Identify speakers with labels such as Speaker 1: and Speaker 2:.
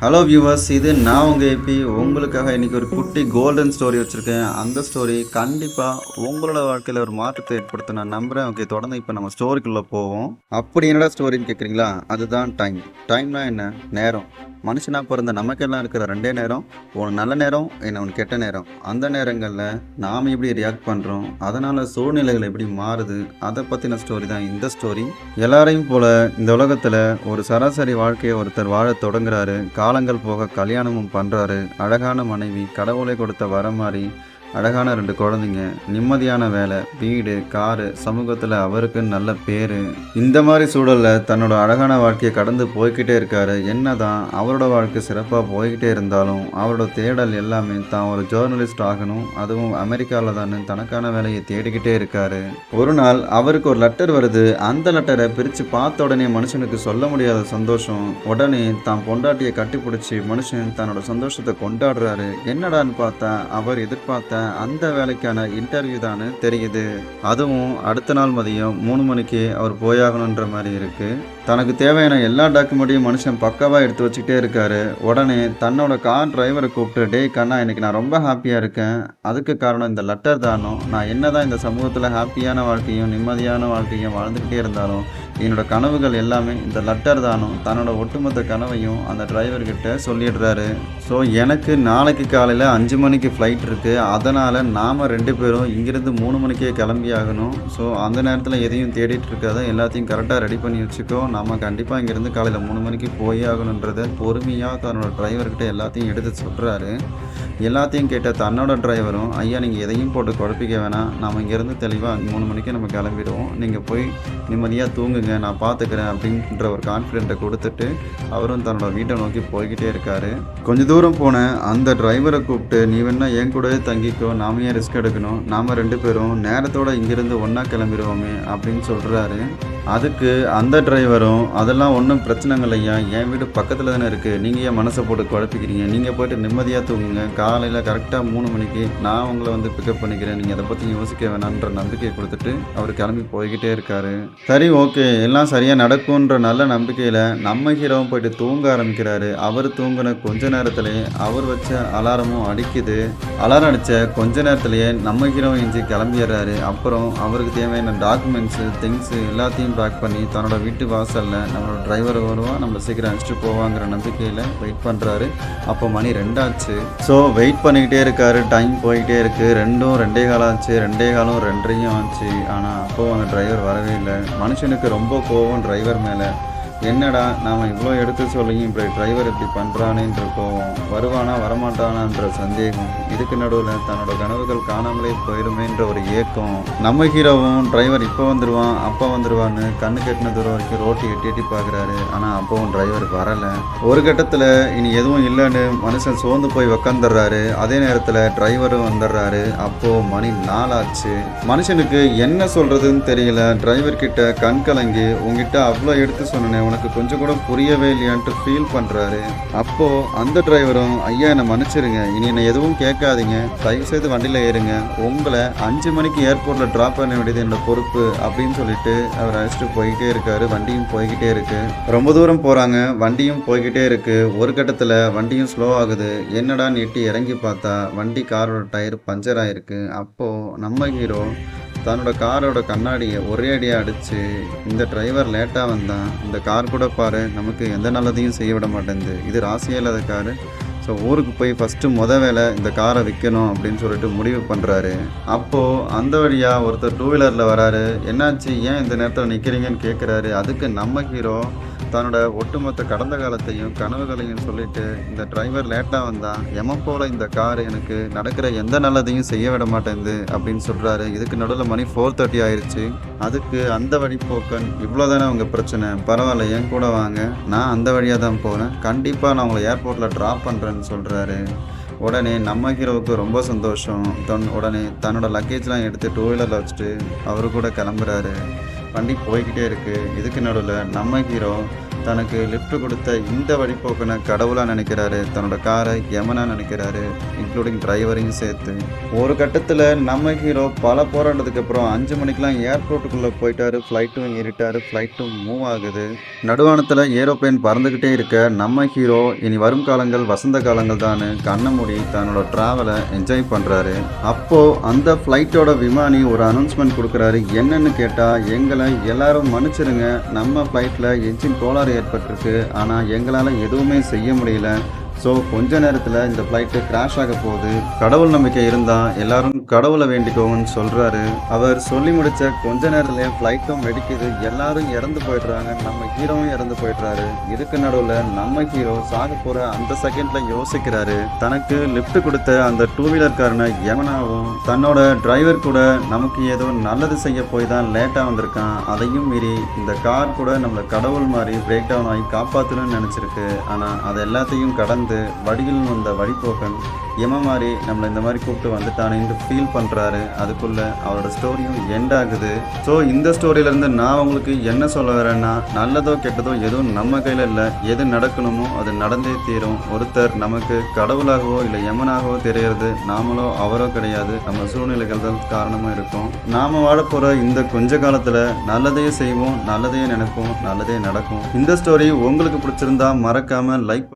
Speaker 1: Hello viewers இது நான் உங்கள் ஏபி உங்களுக்காக இன்றைக்கி ஒரு குட்டி கோல்டன் ஸ்டோரி வச்சுருக்கேன். அந்த ஸ்டோரி கண்டிப்பாக உங்களோட வாழ்க்கையில் ஒரு மாற்றத்தை ஏற்படுத்த நான் நம்புகிறேன் ஓகே தொடர்ந்து இப்போ நம்ம ஸ்டோரிக்குள்ளே போவோம். அப்படி என்னடா ஸ்டோரின்னு கேட்குறீங்களா அதுதான் டைம் டைம்னா என்ன? நேரம். மனுஷனாக பிறந்த நமக்கெல்லாம் இருக்கிற ரெண்டே நேரம். ஒன்று நல்ல நேரம் இன்னொன்று கெட்ட நேரம். அந்த நேரங்களில் நாம் எப்படி ரியாக்ட் பண்ணுறோம் அதனால் சூழ்நிலைகள் எப்படி மாறுது? அதை பற்றின ஸ்டோரி தான் இந்த ஸ்டோரி எல்லாரையும் போல் இந்த உலகத்தில் ஒரு சராசரி வாழ்க்கையை ஒருத்தர் வாழ தொடங்குறாரு. கா காலங்கள் போக கல்யாணமும் பண்ணுறாரு அழகான மனைவி கடவுளை கொடுத்த வர மாதிரி அழகான ரெண்டு குழந்தைங்க நிம்மதியான வேலை வீடு காரு சமூகத்தில் அவருக்கு நல்ல பேர். இந்த மாதிரி சூழலில் தன்னோட அழகான வாழ்க்கையை கடந்து போய்கிட்டே இருக்காரு. என்னதான் அவரோட வாழ்க்கை சிறப்பாக போய்கிட்டே இருந்தாலும் அவரோட தேடல் எல்லாமே தான் ஒரு ஜேர்னலிஸ்ட் ஆகணும். அதுவும் அமெரிக்காவில் தானே தனக்கான வேலையை தேடிக்கிட்டே இருக்காரு. ஒரு நாள் அவருக்கு ஒரு லெட்டர் வருது. அந்த லெட்டரை பிரித்து பார்த்த உடனே மனுஷனுக்கு சொல்ல முடியாத சந்தோஷம். உடனே தான் பொண்டாட்டியை கட்டிப்பிடிச்சி மனுஷன் தன்னோட சந்தோஷத்தை கொண்டாடுறாரு. என்னடான்னு பார்த்தா அவர் எதிர்பார்த்த அந்த வேலைக்கான இன்டர்வியூ தானே தெரியுது. அதுவும் அடுத்த நாள் மதியம் மூணு மணிக்கு அவர் போயாகணுன்ற மாதிரி இருக்கு. தனக்கு தேவையான எல்லா டாக்குமெண்ட்டையும் மனுஷன் பக்காவாக எடுத்து வச்சுக்கிட்டே இருக்காரு. உடனே தன்னோட கார் டிரைவரை கூப்பிட்டு டே கண்ணா இன்னைக்கு நான் ரொம்ப ஹாப்பியாக இருக்கேன். அதுக்கு காரணம் இந்த லெட்டர் தானும். நான் என்னதான் இந்த சமூகத்தில் ஹாப்பியான வாழ்க்கையும் நிம்மதியான வாழ்க்கையும் வாழ்ந்துக்கிட்டே இருந்தாலும் என்னோடய கனவுகள் எல்லாமே இந்த லெட்டர் தானும். தன்னோட ஒட்டுமொத்த கனவையும் அந்த டிரைவர்கிட்ட சொல்லிடுறாரு. ஸோ எனக்கு நாளைக்கு காலையில் அஞ்சு மணிக்கு ஃப்ளைட் இருக்குது அதனால் நாம் ரெண்டு பேரும் இங்கேருந்து மூணு மணிக்கே கிளம்பி ஆகணும். ஸோ அந்த நேரத்தில் எதையும் தேடிட்டு இருக்காத. எல்லாத்தையும் கரெக்டாக ரெடி பண்ணி வச்சுக்கோ. நம்ம கண்டிப்பாக இங்கேருந்து காலையில் மூணு மணிக்கு போய் ஆகணுன்றத பொறுமையாக தன்னோட டிரைவர்கிட்ட எல்லாத்தையும் எடுத்து சொல்கிறாரு எல்லாத்தையும் கேட்ட தன்னோட டிரைவரும் ஐயா நீங்கள் எதையும் போட்டு குழப்பிக்க வேணாம். நம்ம இங்கேருந்து தெளிவாக மூணு மணிக்கு நம்ம கிளம்பிடுவோம். நீங்கள் போய் நிம்மதியாக தூங்குங்க. நான் பார்த்துக்கிறேன் அப்படின்ற ஒரு கான்ஃபிடென்ட்டை கொடுத்துட்டு அவரும் தன்னோட வீட்டை நோக்கி போய்கிட்டே இருக்காரு. கொஞ்ச தூரம் போன அந்த டிரைவரை கூப்பிட்டு நீ வேணா என் கூடவே தங்கிக்கோ நாம ஏன் ரிஸ்க் எடுக்கணும்? நாம் ரெண்டு பேரும் நேரத்தோட இங்கேருந்து ஒன்றா கிளம்பிடுவோமே அப்படின்னு சொல்கிறாரு அதுக்கு அந்த டிரைவரும் அதெல்லாம் ஒன்றும் பிரச்சனைகள் ஐயா என் வீடு பக்கத்தில் தானே இருக்குது நீங்கள் ஏன் மனசை போட்டு குழப்பிக்கிறீங்க? நீங்கள் போய்ட்டு நிம்மதியாக தூங்குங்க. காலையில் கரெக்டாக மூணு மணிக்கு நான் உங்களை வந்து பிக்கப் பண்ணிக்கிறேன். நீங்கள் அதை பற்றி யோசிக்க வேணான்ற நம்பிக்கையை கொடுத்துட்டு அவர் கிளம்பி போய்கிட்டே இருக்காரு. சரி ஓகே. எல்லாம் சரியாக நடக்கும்ன்ற நல்ல நம்பிக்கையில் நம்ம ஹீரோவும் போயிட்டு தூங்க ஆரம்பிக்கிறாரு. அவர் தூங்கின கொஞ்ச நேரத்திலே அவர் வச்ச அலாரமும் அடிக்குது. அலாரம் அடித்த கொஞ்ச நேரத்திலேயே நம்ம ஹீரோ எஞ்சி கிளம்பிடுறாரு. அப்புறம் அவருக்கு தேவையான டாக்குமெண்ட்ஸு திங்ஸு எல்லாத்தையும் பேக் பண்ணி தன்னோட வீட்டு வாசலில் நம்மளோட டிரைவர் வருவான் நம்மளை சீக்கிரம் அழைச்சிட்டு போவாங்கிற நம்பிக்கையில் வெயிட் பண்ணுறாரு அப்போ மணி ரெண்டாச்சு. ஸோ வெயிட் பண்ணிக்கிட்டே இருக்காரு. டைம் போயிட்டே இருக்கு. ரெண்டும் ரெண்டே காலம் ஆச்சு. ரெண்டே காலம் ரெண்டரையும் ஆச்சு. ஆனால் அப்போவும் அந்த டிரைவர் வரவே இல்லை. மனுஷனுக்கு ரொம்ப கோவம் டிரைவர் மேலே. என்னடா நாம் இவ்வளோ எடுத்து சொல்லியும் இப்படி டிரைவர் இப்படி பண்ணுறானேன்ற கோவம் வருவானா வரமாட்டானான்ற சந்தேகம். இதுக்கு நடுவில் தன்னோட கனவுகள் காணாமலே போயிடுமேன்ற ஒரு ஏக்கம். நம்ம ஹீரோவும் டிரைவர் இப்போ வந்துடுவான் அப்போ வந்துடுவான்னு கண்ணு கட்டின தூரம் வரைக்கும் ரோட்டி எட்டி எட்டி பார்க்குறாரு ஆனால் அப்போவும் டிரைவர் வரலை. ஒரு கட்டத்தில் இனி எதுவும் இல்லைன்னு மனுஷன் சோர்ந்து போய் உக்காந்துடுறாரு அதே நேரத்தில் டிரைவரும் வந்துடுறாரு அப்போது மணி நாளாச்சு மனுஷனுக்கு என்ன சொல்கிறதுன்னு தெரியல. டிரைவர் கிட்ட கண் கலங்கி உங்ககிட்ட அவ்வளோ எடுத்து சொன்னேன் உனக்கு கொஞ்சம் கூட புரியவே இல்லையான்ட்டு ஃபீல் பண்ணுறாரு அப்போது அந்த டிரைவரும் ஐயா என்னை மன்னிச்சிருங்க. இனி என்னை எதுவும் கேட்காதீங்க. தயவு செய்து வண்டியில் ஏறுங்க. உங்களை அஞ்சு மணிக்கு ஏர்போர்ட்டில் ட்ராப் பண்ண வேண்டியது என்னோட பொறுப்பு அப்படின்னு சொல்லிட்டு அவர் அழைச்சிட்டு போய்கிட்டே இருக்காரு. வண்டியும் போய்கிட்டே இருக்கு. ரொம்ப தூரம் போகிறாங்க வண்டியும் போய்கிட்டே இருக்கு. ஒரு கட்டத்தில் வண்டியும் ஸ்லோ ஆகுது. என்னடா நீட்டி இறங்கி பார்த்தா வண்டி காரோட டயர் பஞ்சர் ஆயிருக்கு. அப்போது நம்ம ஹீரோ தன்னோட காரோட கண்ணாடியை ஒரே அடியாக அடித்து இந்த டிரைவர் லேட்டாக வந்தான் இந்த கார் கூட பாரு நமக்கு எந்த நல்லதையும் செய்ய விட மாட்டேங்குது. இது ராசியே இல்லாத காரு ஸோ ஊருக்கு போய் ஃபஸ்ட்டு முத வேலை இந்த காரை விற்கணும் அப்படின்னு சொல்லிட்டு முடிவு பண்ணுறாரு அப்போது அந்த வழியாக ஒருத்தர் டூ வீலரில் வராரு. என்னாச்சு? ஏன் இந்த நேரத்தில் நிற்கிறீங்கன்னு கேட்குறாரு அதுக்கு நம்ம ஹீரோ தன்னோட ஒட்டுமொத்த கடந்த காலத்தையும் கனவுகளையும் சொல்லிட்டு இந்த டிரைவர் லேட்டாக வந்தான் எம போல இந்த கார் எனக்கு நடக்கிற எந்த நல்லதையும் செய்ய விட மாட்டேங்குது அப்படின்னு சொல்கிறாரு இதுக்கு நடுவில் மணி ஃபோர் தேர்ட்டி ஆயிடுச்சு அதுக்கு அந்த வழி போக்கன் இவ்வளோதானே உங்கள் பிரச்சனை? பரவாயில்ல என் கூட வாங்க. நான் அந்த வழியாக தான் போகிறேன் கண்டிப்பாக நான் உங்களை ஏர்போர்ட்டில் ட்ராப் பண்ணுறேன்னு சொல்கிறாரு உடனே நம்ம ஹீரோவுக்கு ரொம்ப சந்தோஷம். தன் உடனே தன்னோட லக்கேஜ்லாம் எடுத்து டூ வீலரில் வச்சுட்டு அவரு கூட கிளம்புறாரு. வண்டி போய்கிட்டே இருக்கு. இதுக்கு நடுவில்? நம்ம ஹீரோ தனக்கு லிஃப்ட் கொடுத்த இந்த வழிபோக்கனை கடவுளாக நினைக்கிறாரு தன்னோட காரை யமனாக நினைக்கிறாரு இன்க்ளூடிங் டிரைவரையும் சேர்த்து. ஒரு கட்டத்தில் நம்ம ஹீரோ பல போராட்டத்துக்கு அப்புறம் அஞ்சு மணிக்கெலாம் ஏர்போர்ட்டுக்குள்ளே போயிட்டாரு ஃப்ளைட்டும் ஏறிட்டாரு ஃப்ளைட்டும் மூவ் ஆகுது. நடுவானத்தில் ஏரோப்ளேன் பறந்துக்கிட்டே இருக்க நம்ம ஹீரோ இனி வரும் காலங்கள் வசந்த காலங்கள் தான் கண்ணமுடி மூடி தன்னோட ட்ராவலை என்ஜாய் பண்ணுறாரு அப்போது அந்த ஃப்ளைட்டோட விமானி ஒரு அனௌன்ஸ்மெண்ட் கொடுக்குறாரு. என்னன்னு கேட்டால் எங்களை எல்லாரும் மன்னிச்சிருங்க நம்ம ஃப்ளைட்டில் என்ஜின் கோளாறு ஏற்பட்டிருக்கு. ஆனால் எங்களால் எதுவுமே செய்ய முடியல. ஸோ கொஞ்ச நேரத்தில் இந்த ஃப்ளைட்டு கிராஷ் ஆக போகுது. கடவுள் நம்பிக்கை இருந்தால் எல்லாரும் கடவுளை வேண்டிக்கோங்கன்னு சொல்கிறாரு அவர் சொல்லி முடித்த கொஞ்ச நேரத்துலேயே ஃப்ளைட்டும் வெடிக்குது. எல்லாரும் இறந்து போயிடுறாங்க. நம்ம ஹீரோவும் இறந்து போயிடுறாரு. இதுக்கு நடுவில் நம்ம ஹீரோ சாக போகிற அந்த செகண்டில் யோசிக்கிறாரு. தனக்கு லிஃப்ட் கொடுத்த அந்த டூ வீலர்காரனை எவனாகவும் தன்னோட டிரைவர் கூட நமக்கு ஏதோ நல்லது செய்ய போய் தான் லேட்டாக வந்திருக்கான். அதையும் மீறி இந்த கார் கூட நம்மளை கடவுள் மாதிரி பிரேக் டவுன் ஆகி காப்பாற்றணும்னு நினச்சிருக்கு. ஆனால் அது எல்லாத்தையும் கடந்து வடியில் வந்த வழிபோக்கன் எம மாதிரி நம்மளை இந்த மாதிரி கூப்பிட்டு வந்துட்டானேன்னு ஃபீல் பண்ணுறாரு அதுக்குள்ள அவரோட ஸ்டோரியும் எண்ட் ஆகுது. ஸோ இந்த ஸ்டோரியிலேருந்து நான் உங்களுக்கு என்ன சொல்ல வரேன்னா நல்லதோ கெட்டதோ எதுவும் நம்ம கையில் இல்லை. எது நடக்கணுமோ அது நடந்தே தீரும். ஒருத்தர் நமக்கு கடவுளாகவோ இல்லை யமனாகவோ தெரியறது நாமளோ அவரோ கிடையாது. நம்ம சூழ்நிலைகள் தான் காரணமாக இருக்கும். நாம் வாழப்போகிற போகிற இந்த கொஞ்ச காலத்தில் நல்லதையும் செய்வோம் நல்லதையும் நினைப்போம் நல்லதே நடக்கும். இந்த ஸ்டோரி உங்களுக்கு பிடிச்சிருந்தா மறக்காமல் லைக்